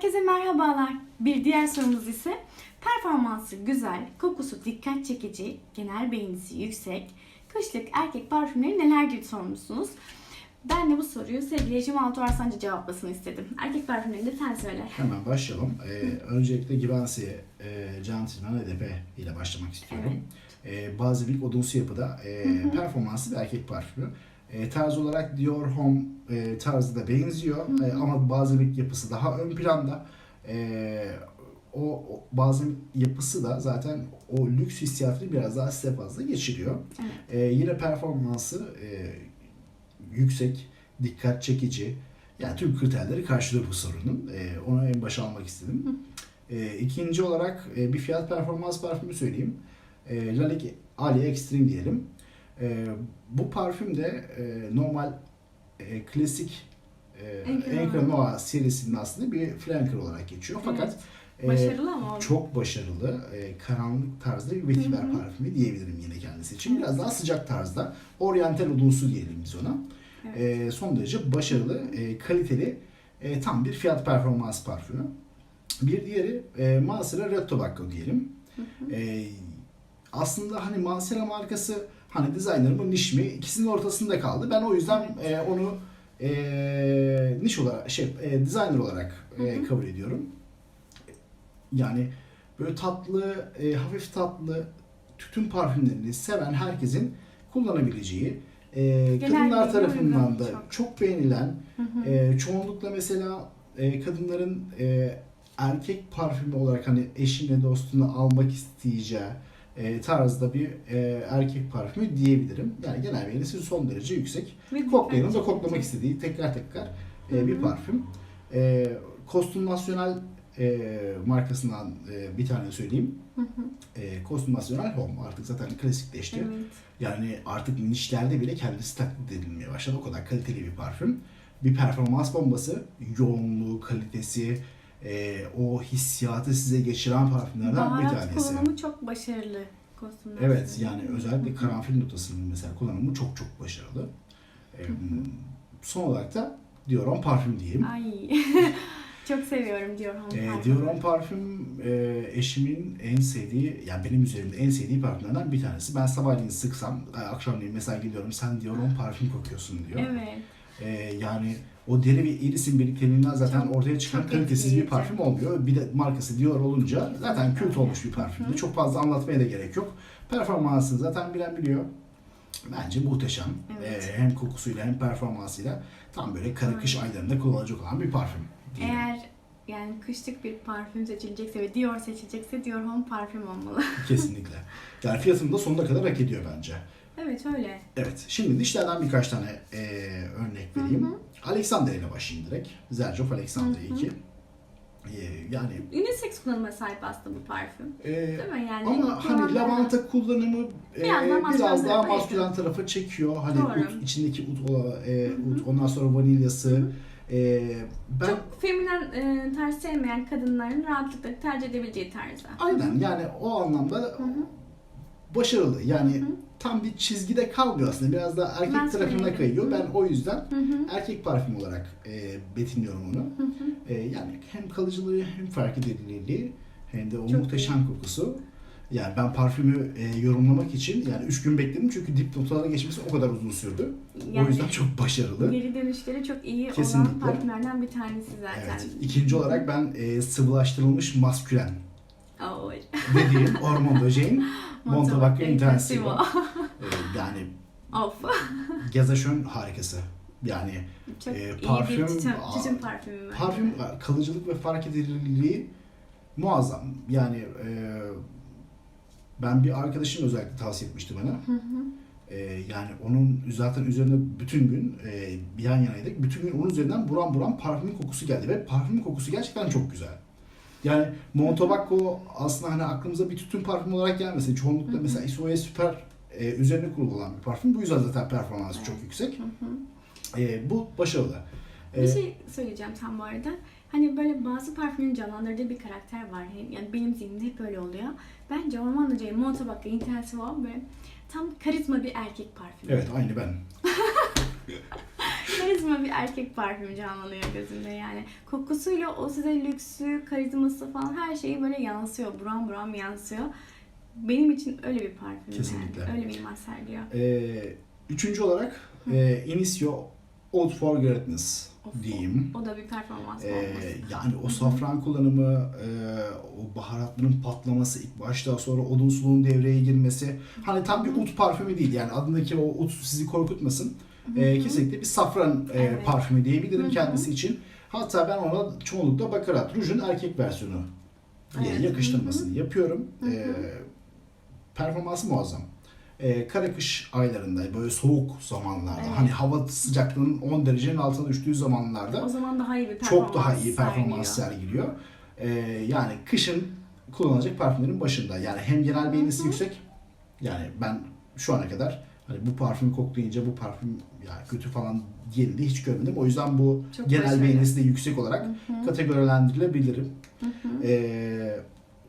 Herkese merhabalar. Bir diğer sorumuz ise performansı güzel, kokusu dikkat çekici, genel beğenisi yüksek, kışlık erkek parfümleri nelerdir sormuşsunuz. Ben de bu soruyu sevgili Ecem Altuğ Arsancı cevaplasını istedim. Erkek parfümlerinde sen söyle. Hemen başlayalım. Ee, öncelikle Givenchy e, Gentleman EDP ile başlamak istiyorum. Ee, Bazilik odunsu yapıda e, performanslı bir erkek parfümü. E, tarz olarak Dior Homme e, tarzı da benziyor E, ama Bazilik yapısı daha ön planda. E, o, o Bazilik yapısı da zaten o lüks hissiyatını biraz daha size fazla geçiriyor. Evet. E, yine performansı e, yüksek, dikkat çekici. Yani tüm kriterleri karşılıyor bu sorunun. E, onu en başa almak istedim. E, ikinci olarak e, bir fiyat performans parfümü söyleyeyim. E, Lalique Ali Extreme diyelim. E, bu parfüm de e, normal e, klasik e, Encre Noir. Serisinin aslında bir flanker olarak geçiyor. Fakat e, Başarılı ama çok başarılı, e, karanlık tarzda bir vetiver Hı hı. parfümü diyebilirim yine kendisi için. Biraz daha sıcak tarzda, oryantal odunsu diyelim biz ona. Evet. E, son derece başarılı, e, kaliteli, e, tam bir fiyat performans parfümü. Bir diğeri e, Masera Red Tobacco diyelim. E, aslında hani Masera markası hani designer mı niş mi ikisinin ortasında kaldı. Ben o yüzden e, onu e, niş olarak şey e, designer olarak e, kabul ediyorum. Yani böyle tatlı, e, hafif tatlı tütün parfümlerini seven herkesin kullanabileceği, e, kadınlar tarafından da çok. çok, beğenilen, Hı hı. e, çoğunlukla mesela e, kadınların e, erkek parfümü olarak hani eşine dostuna almak isteyeceği e, tarzda bir e, erkek parfümü diyebilirim. Yani genel beğenisi son derece yüksek. Koklayanın da koklamak istediği tekrar tekrar e, bir parfüm. E, Kostüm Nasyonel e, markasından e, bir tane söyleyeyim. Hı hı. E, Kostüm Nasyonel Home artık zaten klasikleşti. Evet. Yani artık nişlerde bile kendisi taklit edilmeye başladı. O kadar kaliteli bir parfüm. Bir performans bombası, yoğunluğu, kalitesi, e, o hissiyatı size geçiren parfümlerden bir Baharat tanesi. kullanımı çok başarılı kostümler. Evet yani özellikle karanfil notasının mesela kullanımı çok çok başarılı. E, son olarak da Dior parfüm diyeyim. Ay. çok seviyorum diyor E, hanımefendi. Dior parfüm e, eşimin en sevdiği, yani benim üzerimde en sevdiği parfümlerden bir tanesi. Ben sabahleyin sıksam, e, akşamleyin mesela gidiyorum sen Dior parfüm kokuyorsun diyor. Evet. E, yani o deri ve irisin birlikteliğinden zaten ortaya çıkan kalitesiz bir parfüm olmuyor. Bir de markası Dior olunca zaten kült olmuş bir parfümdü. Çok fazla anlatmaya da gerek yok. Performansını zaten bilen biliyor. Bence muhteşem. Evet. E, hem kokusuyla hem performansıyla tam böyle kara kış aylarında kullanılacak olan bir parfüm. diyelim. Eğer yani kışlık bir parfüm seçilecekse ve Dior seçilecekse Dior Homme parfüm olmalı. Kesinlikle. Yani fiyatını da sonuna kadar hak ediyor bence. Evet öyle. Evet. Şimdi dişlerden birkaç tane eee, örnek vereyim. Alexander ile başlayayım direkt. Zerjof Alexander Hı hı. 2. Eee, yani Unisex kullanıma sahip aslında bu parfüm. eee, Değil mi? Yani ama hani lavanta kullanımı eee, Biraz daha biraz daha tarafa maskülen tarafa çekiyor. Hani Doğru. ut, içindeki ut, hı. ut ondan sonra vanilyası. Eee, ben Çok feminen e, tarz sevmeyen kadınların rahatlıkla tercih edebileceği tarzda. aynen yani o anlamda Hı hı. başarılı. Yani Hı hı. Tam bir çizgide kalmıyor aslında. Biraz daha erkek Maskülen. tarafına kayıyor. Ben o yüzden Hı hı. erkek parfüm olarak e, betimliyorum onu. Hı hı. E, yani hem kalıcılığı hem fark edilirliği hem de o Çok muhteşem kokusu. Yani ben parfümü e, yorumlamak için yani 3 gün bekledim çünkü dip notalara geçmesi o kadar uzun sürdü. Yani o yüzden çok başarılı. geri dönüşleri çok iyi Kesinlikle. olan parfümlerden bir tanesi zaten. Evet. İkinci olarak ben e, sıvılaştırılmış maskülen Oh. dediğim Ormond Böceğin Montabacco Intensivo. Intensivo. E, yani of. Gazaşön harikası. Yani Çok Ee, iyi parfüm- bir tütün, tütün parfümü. bence. Parfüm kalıcılık ve fark edilirliği muazzam. Yani e, ben bir arkadaşım özellikle tavsiye etmişti bana. Hı hı. E, yani onun zaten üzerinde bütün gün e, bir yan yanaydık. Bütün gün onun üzerinden buram buram parfümün kokusu geldi ve parfümün kokusu gerçekten çok güzel. Yani Montobacco aslında hani aklımıza bir tütün parfüm olarak gelmesin. Çoğunlukla Hı hı. mesela SOE Süper e, üzerine kurulu olan bir parfüm. Bu yüzden zaten performansı Evet. çok yüksek. Hı hı. E, bu başarılı. Bir E, şey söyleyeceğim tam bu arada. Hani böyle bazı parfümün canlandırdığı bir karakter var. Yani benim zihnimde hep öyle oluyor. Bence Orman Hoca'yı Montabacco Intensivo böyle tam karizma bir erkek parfümü. Evet aynı ben. karizma bir erkek parfümü canlanıyor gözümde yani. Kokusuyla o size lüksü, karizması falan her şeyi böyle yansıyor. Buram buram yansıyor. Benim için öyle bir parfüm Kesinlikle. yani. Öyle bir imaj sergiliyor. Ee, üçüncü olarak e, Inicio Oud for Greatness Of, diyeyim. O da bir performans Ee, olması. yani o safran kullanımı, e, o baharatların patlaması ilk başta sonra odunsuluğun devreye girmesi. Hani tam bir ut parfümü değil yani adındaki o ut sizi korkutmasın. Ee, kesinlikle bir safran e, Evet. parfümü diyebilirim Hı hı. kendisi için. Hatta ben ona çoğunlukla Baccarat Rouge'un erkek versiyonu diye Evet. yakıştırmasını yapıyorum. Hı hı. Ee, performansı muazzam. Ee, kara kış aylarında böyle soğuk zamanlarda Evet. hani hava sıcaklığının 10 derecenin altına düştüğü zamanlarda O zaman daha iyi bir performans çok daha iyi performans sergiliyor. sergiliyor. Ee, yani kışın kullanılacak parfümlerin başında. Yani hem genel beğenisi yüksek. Yani ben şu ana kadar hani bu parfümü koklayınca bu parfüm yani kötü falan diyelim de hiç görmedim. O yüzden bu Çok genel beğenisi de yüksek olarak Hı hı. kategorilendirilebilirim. Hı hı. Ee,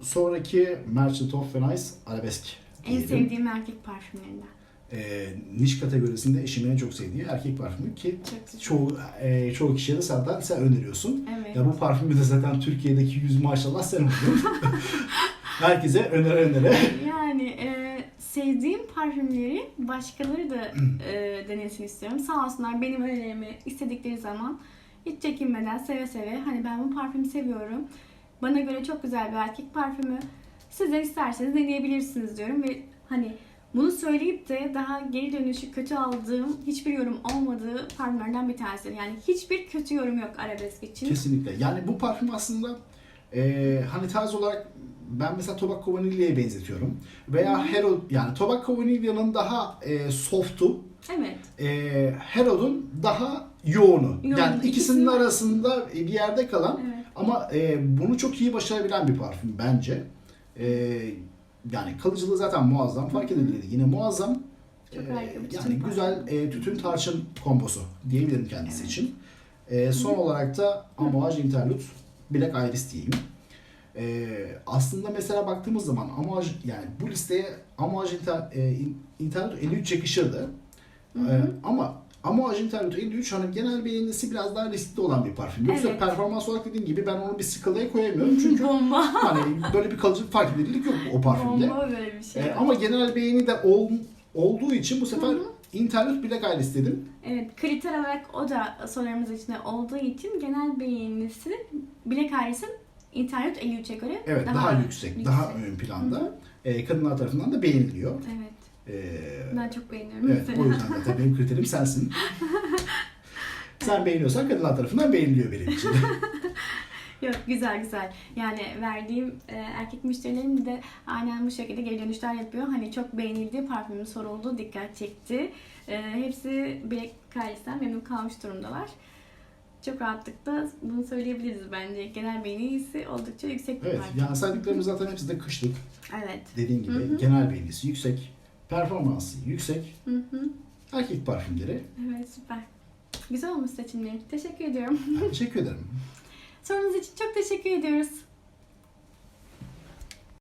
sonraki Merchant of Venice Arabesk En sevdiğim erkek parfümlerinden. Ee, niş kategorisinde eşimin en çok sevdiği erkek parfümü ki çoğu e, çoğu kişiye de zaten sen öneriyorsun. Evet. Ya bu parfümü de zaten Türkiye'deki yüz maşallah sen. Herkese önere önere. Yani e, sevdiğim parfümleri başkaları da e, denesin istiyorum. Sağ olsunlar benim önerilerimi istedikleri zaman hiç çekinmeden seve seve hani ben bu parfümü seviyorum. Bana göre çok güzel bir erkek parfümü. Siz de isterseniz deneyebilirsiniz diyorum ve hani bunu söyleyip de daha geri dönüşü kötü aldığım hiçbir yorum olmadığı parfümlerden bir tanesi. Yani hiçbir kötü yorum yok arabesk için. Kesinlikle. Yani bu parfüm aslında e, hani tarz olarak ben mesela Tobacco Vanilla'ya benzetiyorum. Veya Herod yani Tobacco Vanilla'nın daha e, soft'u, Evet. e, Herod'un daha yoğunu. Yoğun. Yani ikisinin İkisinin- arasında bir yerde kalan Evet. ama e, bunu çok iyi başarabilen bir parfüm bence. E, yani kalıcılığı zaten muazzam. Fark edilir yine muazzam. Çok E, yani güzel e, tütün tarçın kombosu diyebilirim kendisi Evet. için. E, son olarak da Amouage Interlude Black Iris diyeyim. E, aslında mesela baktığımız zaman Amouage yani bu listeye Amouage Inter, e, Interlude 53 yakışırdı. Hı E, hı. ama Amouage Interlude 53 hani genel beğenisi biraz daha riskli olan bir parfüm. Yoksa Evet. performans olarak dediğim gibi ben onu bir skalaya koyamıyorum. Çünkü Bomba. hani böyle bir kalıcı fark edilirlik yok o parfümde. Bomba böyle bir şey. E, ama genel beğeni de ol, olduğu için bu sefer Hı hı. Interlude Black Iris dedim. Evet, kriter olarak o da sorularımız içinde olduğu için genel beğenisi Black Iris'in internet 53'e göre Evet daha, yüksek, daha ön planda. Hı. E, kadınlar tarafından da beğeniliyor. Evet, E, ben çok beğeniyorum evet mesela. o yüzden zaten benim kriterim sensin. Sen beğeniyorsan kadınlar tarafından beğeniliyor benim için. Yok güzel güzel. Yani verdiğim e, erkek müşterilerim de aynen bu şekilde geri dönüşler yapıyor. Hani çok beğenildi, parfümün soruldu, dikkat çekti. E, hepsi Black Iris'ten memnun kalmış durumdalar. Çok rahatlıkla bunu söyleyebiliriz bence. Genel beğenisi oldukça yüksek bir evet parfüm. yani saydıklarımız zaten hepsi de kışlık. Evet. Dediğin gibi Hı hı. genel beğenisi yüksek. Performansı yüksek. Hı hı. Erkek parfümleri. Evet süper. Güzel olmuş seçimlerin. Teşekkür ediyorum. Ben teşekkür ederim. Sorunuz için çok teşekkür ediyoruz.